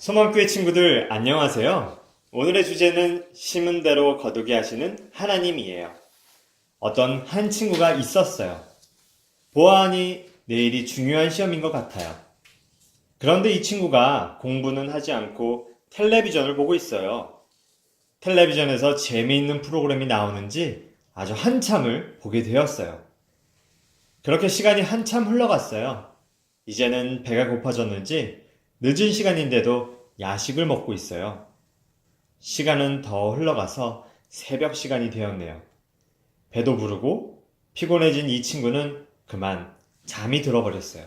소망교회 친구들 안녕하세요. 오늘의 주제는 심은 대로 거두게 하시는 하나님이에요. 어떤 한 친구가 있었어요. 보아하니 내일이 중요한 시험인 것 같아요. 그런데 이 친구가 공부는 하지 않고 텔레비전을 보고 있어요. 텔레비전에서 재미있는 프로그램이 나오는지 아주 한참을 보게 되었어요. 그렇게 시간이 한참 흘러갔어요. 이제는 배가 고파졌는지 늦은 시간인데도 야식을 먹고 있어요. 시간은 더 흘러가서 새벽 시간이 되었네요. 배도 부르고 피곤해진 이 친구는 그만 잠이 들어버렸어요.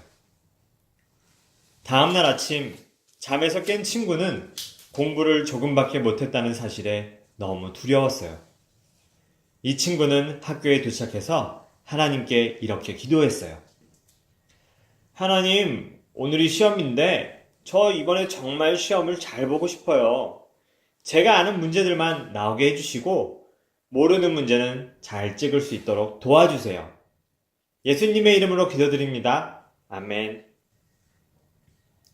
다음날 아침 잠에서 깬 친구는 공부를 조금밖에 못했다는 사실에 너무 두려웠어요. 이 친구는 학교에 도착해서 하나님께 이렇게 기도했어요. 하나님, 오늘이 시험인데 저 이번에 정말 시험을 잘 보고 싶어요. 제가 아는 문제들만 나오게 해주시고 모르는 문제는 잘 찍을 수 있도록 도와주세요. 예수님의 이름으로 기도드립니다. 아멘.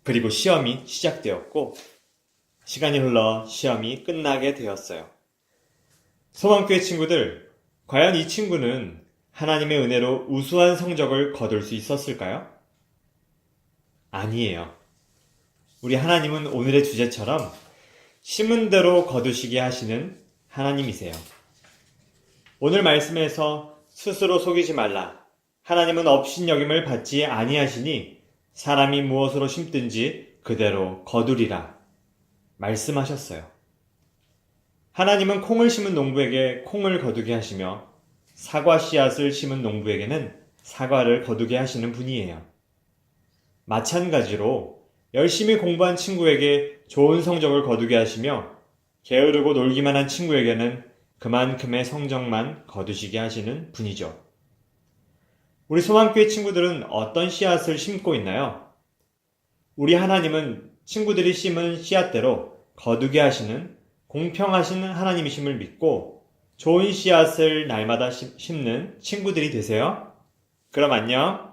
그리고 시험이 시작되었고 시간이 흘러 시험이 끝나게 되었어요. 소망교회 친구들, 과연 이 친구는 하나님의 은혜로 우수한 성적을 거둘 수 있었을까요? 아니에요. 우리 하나님은 오늘의 주제처럼 심은 대로 거두시게 하시는 하나님이세요. 오늘 말씀에서 스스로 속이지 말라. 하나님은 업신여김을 받지 아니하시니 사람이 무엇으로 심든지 그대로 거두리라. 말씀하셨어요. 하나님은 콩을 심은 농부에게 콩을 거두게 하시며 사과 씨앗을 심은 농부에게는 사과를 거두게 하시는 분이에요. 마찬가지로 열심히 공부한 친구에게 좋은 성적을 거두게 하시며 게으르고 놀기만 한 친구에게는 그만큼의 성적만 거두시게 하시는 분이죠. 우리 소망교회 친구들은 어떤 씨앗을 심고 있나요? 우리 하나님은 친구들이 심은 씨앗대로 거두게 하시는 공평하시는 하나님이심을 믿고 좋은 씨앗을 날마다 심- 심는 친구들이 되세요. 그럼 안녕.